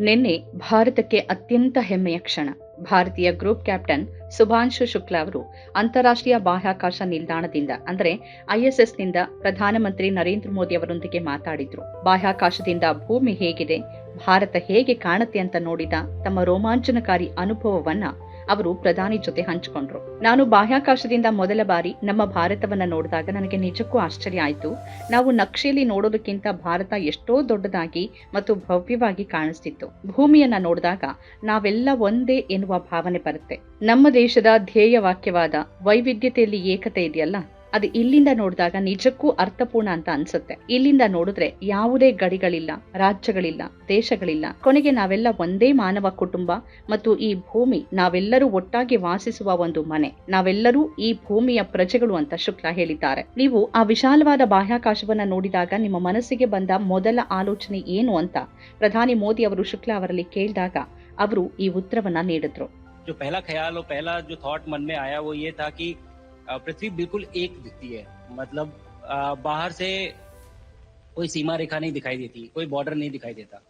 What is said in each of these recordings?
ನಿನ್ನೆ ಭಾರತಕ್ಕೆ ಅತ್ಯಂತ ಹೆಮ್ಮೆಯ ಕ್ಷಣ. ಭಾರತೀಯ ಗ್ರೂಪ್ ಕ್ಯಾಪ್ಟನ್ ಸುಭಾಂಶು ಶುಕ್ಲಾ ಅವರು ಅಂತಾರಾಷ್ಟ್ರೀಯ ಬಾಹ್ಯಾಕಾಶ ನಿಲ್ದಾಣದಿಂದ, ಅಂದರೆ ಐಎಸ್ಎಸ್ನಿಂದ ಪ್ರಧಾನಮಂತ್ರಿ ನರೇಂದ್ರ ಮೋದಿ ಅವರೊಂದಿಗೆ ಮಾತಾಡಿದ್ರು. ಬಾಹ್ಯಾಕಾಶದಿಂದ ಭೂಮಿ ಹೇಗಿದೆ, ಭಾರತ ಹೇಗೆ ಕಾಣುತ್ತೆ ಅಂತ ನೋಡಿದ ತಮ್ಮ ರೋಮಾಂಚನಕಾರಿ ಅನುಭವವನ್ನ ಅವರು ಪ್ರಧಾನಿ ಜೊತೆ ಹಂಚಿಕೊಂಡ್ರು. ನಾನು ಬಾಹ್ಯಾಕಾಶದಿಂದ ಮೊದಲ ಬಾರಿ ನಮ್ಮ ಭಾರತವನ್ನ ನೋಡಿದಾಗ ನನಗೆ ನಿಜಕ್ಕೂ ಆಶ್ಚರ್ಯ ಆಯಿತು. ನಾವು ನಕ್ಷೆಯಲ್ಲಿ ನೋಡೋದಕ್ಕಿಂತ ಭಾರತ ಎಷ್ಟೋ ದೊಡ್ಡದಾಗಿ ಮತ್ತು ಭವ್ಯವಾಗಿ ಕಾಣಿಸ್ತಿತ್ತು. ಭೂಮಿಯನ್ನ ನೋಡಿದಾಗ ನಾವೆಲ್ಲ ಒಂದೇ ಎನ್ನುವ ಭಾವನೆ ಬರುತ್ತೆ. ನಮ್ಮ ದೇಶದ ಧ್ಯೇಯ ವಾಕ್ಯವಾದ ವೈವಿಧ್ಯತೆಯಲ್ಲಿ ಏಕತೆ ಇದೆಯಲ್ಲ? ಅದು ಇಲ್ಲಿಂದ ನೋಡಿದಾಗ ನಿಜಕ್ಕೂ ಅರ್ಥಪೂರ್ಣ ಅಂತ ಅನ್ಸುತ್ತೆ ಇಲ್ಲಿಂದ ನೋಡಿದ್ರೆ ಯಾವುದೇ ಗಡಿಗಳಿಲ್ಲ ರಾಜ್ಯಗಳಿಲ್ಲ ದೇಶಗಳಿಲ್ಲ ಕೊನೆಗೆ ನಾವೆಲ್ಲ ಒಂದೇ ಮಾನವ ಕುಟುಂಬ ಮತ್ತು ಈ ಭೂಮಿ ನಾವೆಲ್ಲರೂ ಒಟ್ಟಾಗಿ ವಾಸಿಸುವ ಒಂದು ಮನೆ ನಾವೆಲ್ಲರೂ ಈ ಭೂಮಿಯ ಪ್ರಜೆಗಳು ಅಂತ ಶುಕ್ಲಾ ಹೇಳಿದ್ದಾರೆ ನೀವು ಆ ವಿಶಾಲವಾದ ಬಾಹ್ಯಾಕಾಶವನ್ನ ನೋಡಿದಾಗ ನಿಮ್ಮ ಮನಸ್ಸಿಗೆ ಬಂದ ಮೊದಲ ಆಲೋಚನೆ ಏನು ಅಂತ ಪ್ರಧಾನಿ ಮೋದಿ ಅವರು ಶುಕ್ಲಾ ಅವರಲ್ಲಿ ಕೇಳಿದಾಗ ಅವರು ಈ ಉತ್ತರವನ್ನ ನೀಡಿದ್ರು जो पहला ख्याल और पहला जो थॉट मन में आया वो ये था कि अ, पृथ्वी बिल्कुल एक दिखती है। मतलब बाहर से कोई सीमा रेखा नहीं दिखाई देती, कोई बॉर्डर नहीं दिखाई देता।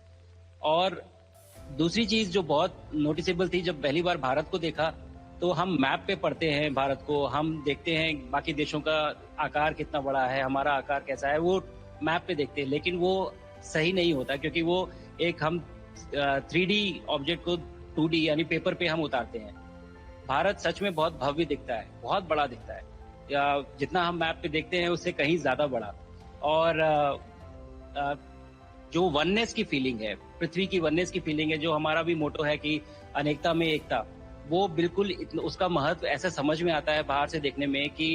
और दूसरी चीज़ जो बहुत नोटिसेबल थी, जब पहली बार भारत को देखा तो हम मैप पे पढ़ते हैं भारत को, हम देखते हैं बाकी देशों का आकार कितना बड़ा है, हमारा आकार कैसा है, वो मैप पे देखते हैं। लेकिन वो सही नहीं होता, क्योंकि वो एक हम थ्री डी ऑब्जेक्ट को टू डी यानी पेपर पे हम उतारते हैं। भारत सच में बहुत भव्य दिखता है बहुत बड़ा दिखता है। या जितना हम मैप पे देखते हैं उससे कहीं ज़्यादा बड़ा। और जो वननेस की फीलिंग है पृथ्वी की वननेस की फीलिंग है जो हमारा भी मोटो है कि अनेकता में एकता वो बिल्कुल उसका महत्व ऐसा समझ में आता है बाहर से देखने में कि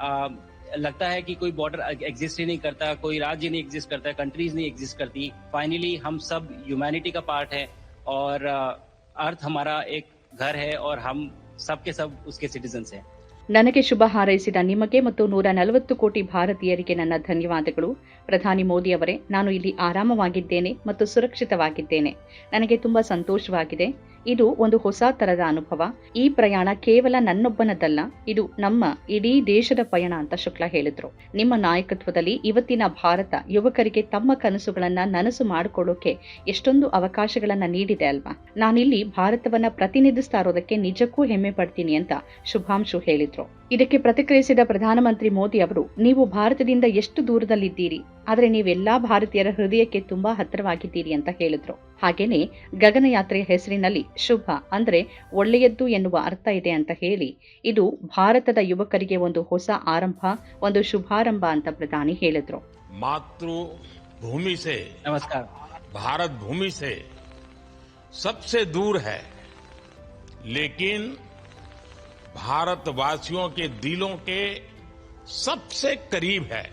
अ, लगता है कि कोई बॉर्डर एग्जिस्ट ही नहीं करता कोई राज्य नहीं एग्जिस्ट करता कंट्रीज़ नहीं एग्जिस्ट करती। फाइनली हम सब ह्यूमैनिटी का पार्ट है और अर्थ हमारा एक घर है और हम सब के सब उसके सिटीजन्स हैं ನನಗೆ ಶುಭ ಹಾರೈಸಿದ ನಿಮಗೆ ಮತ್ತು ನೂರ ನಲವತ್ತು ಕೋಟಿ ಭಾರತೀಯರಿಗೆ ನನ್ನ ಧನ್ಯವಾದಗಳು ಪ್ರಧಾನಿ ಮೋದಿ ಅವರೇ ನಾನು ಇಲ್ಲಿ ಆರಾಮವಾಗಿದ್ದೇನೆ ಮತ್ತು ಸುರಕ್ಷಿತವಾಗಿದ್ದೇನೆ ನನಗೆ ತುಂಬಾ ಸಂತೋಷವಾಗಿದೆ ಇದು ಒಂದು ಹೊಸ ತರದ ಅನುಭವ. ಈ ಪ್ರಯಾಣ ಕೇವಲ ನನ್ನೊಬ್ಬನದಲ್ಲ, ಇದು ನಮ್ಮ ಇಡೀ ದೇಶದ ಪಯಣ ಅಂತ ಶುಕ್ಲಾ ಹೇಳಿದ್ರು. ನಿಮ್ಮ ನಾಯಕತ್ವದಲ್ಲಿ ಇವತ್ತಿನ ಭಾರತ ಯುವಕರಿಗೆ ತಮ್ಮ ಕನಸುಗಳನ್ನ ನನಸು ಮಾಡಿಕೊಳ್ಳೋಕೆ ಎಷ್ಟೊಂದು ಅವಕಾಶಗಳನ್ನ ನೀಡಿದೆ ಅಲ್ವಾ? ನಾನಿಲ್ಲಿ ಭಾರತವನ್ನ ಪ್ರತಿನಿಧಿಸ್ತಾ ಇರೋದಕ್ಕೆ ನಿಜಕ್ಕೂ ಹೆಮ್ಮೆ ಪಡ್ತೀನಿ ಅಂತ ಶುಭಾಂಶು ಹೇಳಿದ್ರು. ಇದಕ್ಕೆ ಪ್ರತಿಕ್ರಿಯಿಸಿದ ಪ್ರಧಾನಮಂತ್ರಿ ಮೋದಿ ಅವರು ನೀವು ಭಾರತದಿಂದ ಎಷ್ಟು ದೂರದಲ್ಲಿದ್ದೀರಿ ಆದರೆ ನೀವೆಲ್ಲಾ ಭಾರತೀಯರ ಹೃದಯಕ್ಕೆ ತುಂಬಾ ಹತ್ತಿರವಾಗಿದ್ದೀರಿ ಅಂತ ಹೇಳಿದ್ರು ಹಾಗೇನೆ ಗಗನಯಾತ್ರೆಯ ಹೆಸರಿನಲ್ಲಿ ಶುಭ ಅಂದ್ರೆ ಒಳ್ಳೆಯದ್ದು ಎನ್ನುವ ಅರ್ಥ ಇದೆ ಅಂತ ಹೇಳಿ ಇದು ಭಾರತದ ಯುವಕರಿಗೆ ಒಂದು ಹೊಸ ಆರಂಭ ಒಂದು ಶುಭಾರಂಭ ಅಂತ ಪ್ರಧಾನಿ ಹೇಳಿದ್ರು मातृ भूमि से नमस्कार भारत भूमि से सबसे दूर है लेकिन भारतवासियों के दिलों के सबसे करीब है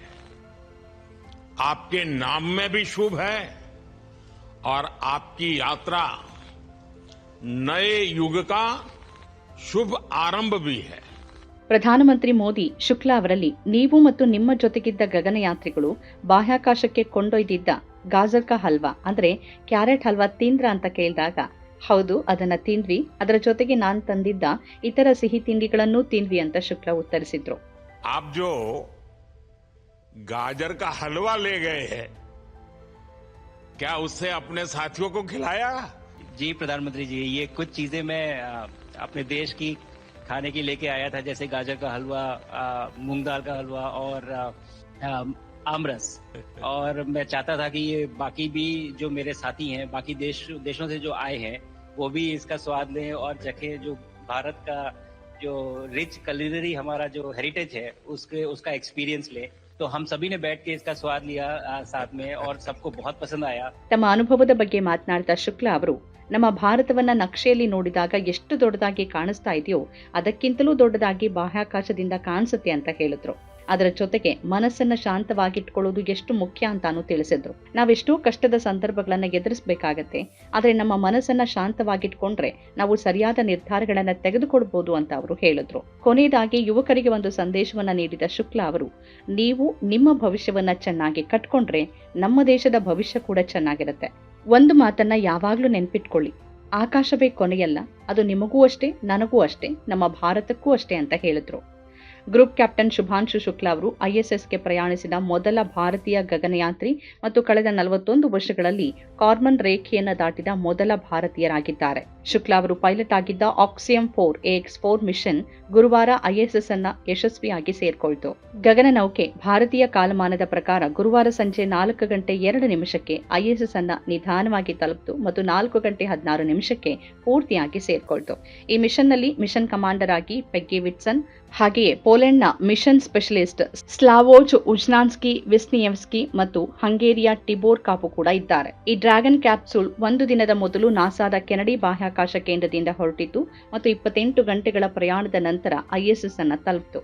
आपके नाम में भी शुभ है और आपकी यात्रा नए युग का शुभ आरंभ भी है ಪ್ರಧಾನಮಂತ್ರಿ ಮೋದಿ ಶುಕ್ಲಾ ಅವರಲ್ಲಿ ನೀವು ಮತ್ತು ನಿಮ್ಮ ಜೊತೆಗಿದ್ದ ಗಗನಯಾತ್ರಿಗಳು ಬಾಹ್ಯಾಕಾಶಕ್ಕೆ ಕೊಂಡೊಯ್ದಿದ್ದ ಗಾಜರ್ ಕಾ ಹಲ್ವಾ ಅಂದ್ರೆ ಕ್ಯಾರೆಟ್ ಹಲ್ವಾ ತಿಂದ್ರ ಅಂತ ಕೇಳಿದಾಗ ಹೌದು ಅದನ್ನ ತಿಂದ್ವಿ ಅದರ ಜೊತೆಗೆ ನಾನ್ ತಂದಿದ್ದ ಇತರ ಸಿಹಿ ತಿಂಡಿಗಳನ್ನೂ ತಿಂದ್ವಿ ಅಂತ ಶುಕ್ಲಾ ಉತ್ತರಿಸಿದ್ರು आप जो गाजर का हलवा ले गए हैं क्या उससे अपने साथियों को खिलाया जी प्रधानमंत्री जी ये कुछ चीजें मैं अ, अपने देश की खाने की लेके आया था जैसे गाजर का हलवा अ, मूंग दाल का हलवा और अ, अ, आमरस और मैं चाहता था कि ये बाकी भी जो मेरे साथी हैं बाकी देश देशों से जो आए हैं वो भी इसका स्वाद लें और चखें जो भारत का जो रिच कलिनरी हमारा जो हेरिटेज है उसके उसका एक्सपीरियंस ले तो हम सभी ने बैठ के इसका स्वाद लिया अ, साथ में और सबको बहुत पसंद आया ತಮ್ಮ ಅನುಭವದ ಬಗ್ಗೆ ಮಾತನಾಡಿದ ಶುಕ್ಲಾ ಅವರು ನಮ್ಮ ಭಾರತವನ್ನ ನಕ್ಷೆಯಲ್ಲಿ ನೋಡಿದಾಗ ಎಷ್ಟು ದೊಡ್ಡದಾಗಿ ಕಾಣಿಸ್ತಾ ಇದೆಯೋ ಅದಕ್ಕಿಂತಲೂ ದೊಡ್ಡದಾಗಿ ಬಾಹ್ಯಾಕಾಶದಿಂದ ಕಾಣಿಸುತ್ತೆ ಅಂತ ಹೇಳಿದ್ರು ಅದರ ಜೊತೆಗೆ ಮನಸ್ಸನ್ನ ಶಾಂತವಾಗಿಟ್ಕೊಳ್ಳೋದು ಎಷ್ಟು ಮುಖ್ಯ ಅಂತಾನು ತಿಳಿಸಿದ್ರು. ನಾವೆಷ್ಟೋ ಕಷ್ಟದ ಸಂದರ್ಭಗಳನ್ನ ಎದುರಿಸಬೇಕಾಗತ್ತೆ, ಆದರೆ ನಮ್ಮ ಮನಸ್ಸನ್ನ ಶಾಂತವಾಗಿಟ್ಕೊಂಡ್ರೆ ನಾವು ಸರಿಯಾದ ನಿರ್ಧಾರಗಳನ್ನ ತೆಗೆದುಕೊಳ್ಬಹುದು ಅಂತ ಅವರು ಹೇಳಿದ್ರು. ಕೊನೆಯದಾಗಿ ಯುವಕರಿಗೆ ಒಂದು ಸಂದೇಶವನ್ನ ನೀಡಿದ ಶುಕ್ಲಾ ಅವರು, ನೀವು ನಿಮ್ಮ ಭವಿಷ್ಯವನ್ನ ಚೆನ್ನಾಗಿ ಕಟ್ಕೊಂಡ್ರೆ ನಮ್ಮ ದೇಶದ ಭವಿಷ್ಯ ಕೂಡ ಚೆನ್ನಾಗಿರುತ್ತೆ. ಒಂದು ಮಾತನ್ನ ಯಾವಾಗ್ಲೂ ನೆನ್ಪಿಟ್ಕೊಳ್ಳಿ. ಆಕಾಶವೇ ಕೊನೆಯಲ್ಲ, ಅದು ನಿಮಗೂ ಅಷ್ಟೇ, ನನಗೂ ಅಷ್ಟೇ, ನಮ್ಮ ಭಾರತಕ್ಕೂ ಅಷ್ಟೇ, ಅಂತ ಹೇಳಿದ್ರು. ಗ್ರೂಪ್ ಕ್ಯಾಪ್ಟನ್ ಶುಭಾಂಶು ಶುಕ್ಲಾ ಅವರು ಐಎಸ್ಎಸ್ಗೆ ಪ್ರಯಾಣಿಸಿದ ಮೊದಲ ಭಾರತೀಯ ಗಗನಯಾತ್ರಿ ಮತ್ತು ಕಳೆದ ನಲವತ್ತೊಂದು ವರ್ಷಗಳಲ್ಲಿ ಕಾರ್ಮನ್ ರೇಖೆಯನ್ನು ದಾಟಿದ ಮೊದಲ ಭಾರತೀಯರಾಗಿದ್ದಾರೆ. ಶುಕ್ಲಾ ಅವರು ಪೈಲಟ್ ಆಗಿದ್ದ Axiom four X four mission ಗುರುವಾರ ಐಎಸ್ಎಸ್ ಅನ್ನ ಯಶಸ್ವಿಯಾಗಿ ಸೇರ್ಕೊಳ್ತು. ಗಗನನೌಕೆ ಭಾರತೀಯ ಕಾಲಮಾನದ ಪ್ರಕಾರ ಗುರುವಾರ ಸಂಜೆ ನಾಲ್ಕು ಗಂಟೆ ಎರಡು ನಿಮಿಷಕ್ಕೆ ಐಎಸ್ಎಸ್ ಅನ್ನ ನಿಧಾನವಾಗಿ ತಲುಪಿತು ಮತ್ತು ನಾಲ್ಕು ಗಂಟೆ ಹದಿನಾರು ನಿಮಿಷಕ್ಕೆ ಪೂರ್ತಿಯಾಗಿ ಸೇರ್ಕೊಳ್ತು. ಈ ಮಿಷನ್ನಲ್ಲಿ ಮಿಷನ್ ಕಮಾಂಡರ್ ಆಗಿ ಪೆಗ್ಗಿ ವಿಟ್ಸನ್ ಹಾಗೆಯೇ ಪೋಲೆಂಡ್ನ ಮಿಷನ್ ಸ್ಪೆಷಲಿಸ್ಟ್ ಸ್ಲಾವೋಜ್ ಉಜ್ನಾನ್ಸ್ಕಿ, ವಿಸ್ನಿಯವ್ಸ್ಕಿ ಮತ್ತು ಹಂಗೇರಿಯ ಟಿಬೋರ್ ಕಾಪು ಕೂಡ ಇದ್ದಾರೆ. ಈ ಡ್ರ್ಯಾಗನ್ ಕ್ಯಾಪ್ಸೂಲ್ ಒಂದು ದಿನದ ಮೊದಲು ನಾಸಾದ ಕೆನಡಿ ಬಾಹ್ಯಾಕಾಶ ಕೇಂದ್ರದಿಂದ ಹೊರಟಿತ್ತು ಮತ್ತು ಇಪ್ಪತ್ತೆಂಟು ಗಂಟೆಗಳ ಪ್ರಯಾಣದ ನಂತರ ಐಎಸ್ಎಸ್ ಅನ್ನು ತಲುಪಿತು.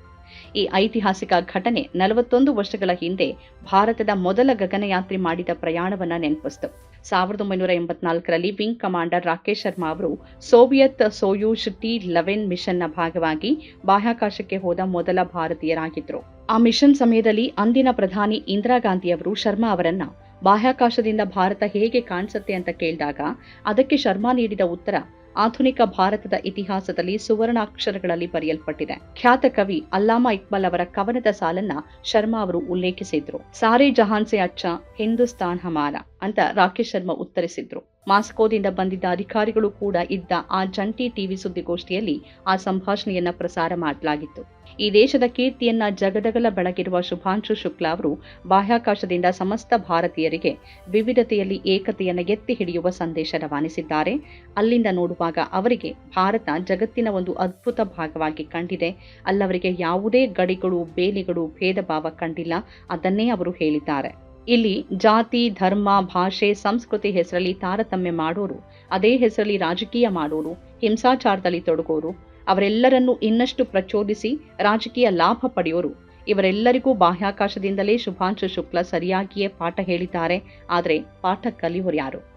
ಈ ಐತಿಹಾಸಿಕ ಘಟನೆ ನಲವತ್ತೊಂದು ವರ್ಷಗಳ ಹಿಂದೆ ಭಾರತದ ಮೊದಲ ಗಗನಯಾತ್ರಿ ಮಾಡಿದ ಪ್ರಯಾಣವನ್ನ ನೆನಪಿಸ್ತು. ಸಾವಿರದ ಒಂಬೈನೂರ ಎಂಬತ್ನಾಲ್ಕರಲ್ಲಿ ವಿಂಗ್ ಕಮಾಂಡರ್ ರಾಕೇಶ್ ಶರ್ಮಾ ಅವರು ಸೋವಿಯತ್ ಸೋಯೂಶ್ ಟಿ ಲೆವೆನ್ ಮಿಷನ್ನ ಭಾಗವಾಗಿ ಬಾಹ್ಯಾಕಾಶಕ್ಕೆ ಹೋದ ಮೊದಲ ಭಾರತೀಯರಾಗಿದ್ದರು ಆ ಮಿಷನ್ ಸಮಯದಲ್ಲಿ ಅಂದಿನ ಪ್ರಧಾನಿ ಇಂದಿರಾ ಗಾಂಧಿ ಅವರು ಶರ್ಮಾ ಅವರನ್ನ ಬಾಹ್ಯಾಕಾಶದಿಂದ ಭಾರತ ಹೇಗೆ ಕಾಣಿಸುತ್ತೆ ಅಂತ ಕೇಳಿದಾಗ ಅದಕ್ಕೆ ಶರ್ಮಾ ನೀಡಿದ ಉತ್ತರ ಆಧುನಿಕ ಭಾರತದ ಇತಿಹಾಸದಲ್ಲಿ ಸುವರ್ಣಾಕ್ಷರಗಳಲ್ಲಿ ಬರೆಯಲ್ಪಟ್ಟಿದೆ. ಖ್ಯಾತ ಕವಿ ಅಲ್ಲಾಮಾ ಇಕ್ಬಾಲ್ ಅವರ ಕವನದ ಸಾಲನ್ನ ಶರ್ಮಾ ಅವರು ಉಲ್ಲೇಖಿಸಿದ್ರು. ಸಾರಿ ಜಹಾನ್ ಸೆ ಅಚ್ಚ, ಹಿಂದೂಸ್ತಾನ್ ಹಮಾರ. ಅಂತ ರಾಕೇಶ್ ಶರ್ಮಾ ಉತ್ತರಿಸಿದ್ರು. ಮಾಸ್ಕೋದಿಂದ ಬಂದಿದ್ದ ಅಧಿಕಾರಿಗಳು ಕೂಡ ಇದ್ದ ಆ ಜಂಟಿ ಟಿವಿ ಸುದ್ದಿಗೋಷ್ಠಿಯಲ್ಲಿ ಆ ಸಂಭಾಷಣೆಯನ್ನ ಪ್ರಸಾರ ಮಾಡಲಾಗಿತ್ತು. ಈ ದೇಶದ ಕೀರ್ತಿಯನ್ನ ಜಗದಗಲ ಬೆಳಗಿರುವ ಶುಭಾಂಶು ಶುಕ್ಲಾ ಅವರು ಬಾಹ್ಯಾಕಾಶದಿಂದ ಸಮಸ್ತ ಭಾರತೀಯರಿಗೆ ವಿವಿಧತೆಯಲ್ಲಿ ಏಕತೆಯನ್ನು ಎತ್ತಿ ಹಿಡಿಯುವ ಸಂದೇಶ ರವಾನಿಸಿದ್ದಾರೆ. ಅಲ್ಲಿಂದ ನೋಡುವಾಗ ಅವರಿಗೆ ಭಾರತ ಜಗತ್ತಿನ ಒಂದು ಅದ್ಭುತ ಭಾಗವಾಗಿ ಕಂಡಿದೆ. ಅಲ್ಲವರಿಗೆ ಯಾವುದೇ ಗಡಿಗಳು, ಬೇಲಿಗಳು ಭೇದ ಭಾವ ಕಂಡಿಲ್ಲ. ಅದನ್ನೇ ಅವರು ಹೇಳಿದ್ದಾರೆ. ಇಲ್ಲಿ ಜಾತಿ, ಧರ್ಮ, ಭಾಷೆ, ಸಂಸ್ಕೃತಿ ಹೆಸರಲ್ಲಿ ತಾರತಮ್ಯ ಮಾಡೋರು, ಅದೇ ಹೆಸರಲ್ಲಿ ರಾಜಕೀಯ ಮಾಡೋರು, ಹಿಂಸಾಚಾರದಲ್ಲಿ ತೊಡಗೋರು, ಅವರೆಲ್ಲರನ್ನು ಇನ್ನಷ್ಟು ಪ್ರಚೋದಿಸಿ ರಾಜಕೀಯ ಲಾಭ ಪಡೆಯೋರು. ಇವರೆಲ್ಲರಿಗೂ ಬಾಹ್ಯಾಕಾಶದಿಂದಲೇ ಶುಭಾಂಶು ಶುಕ್ಲ ಸರಿಯಾಗಿಯೇ ಪಾಠ ಹೇಳಿದ್ದಾರೆ. ಆದರೆ ಪಾಠ ಕಲಿಯೋರು ಯಾರು?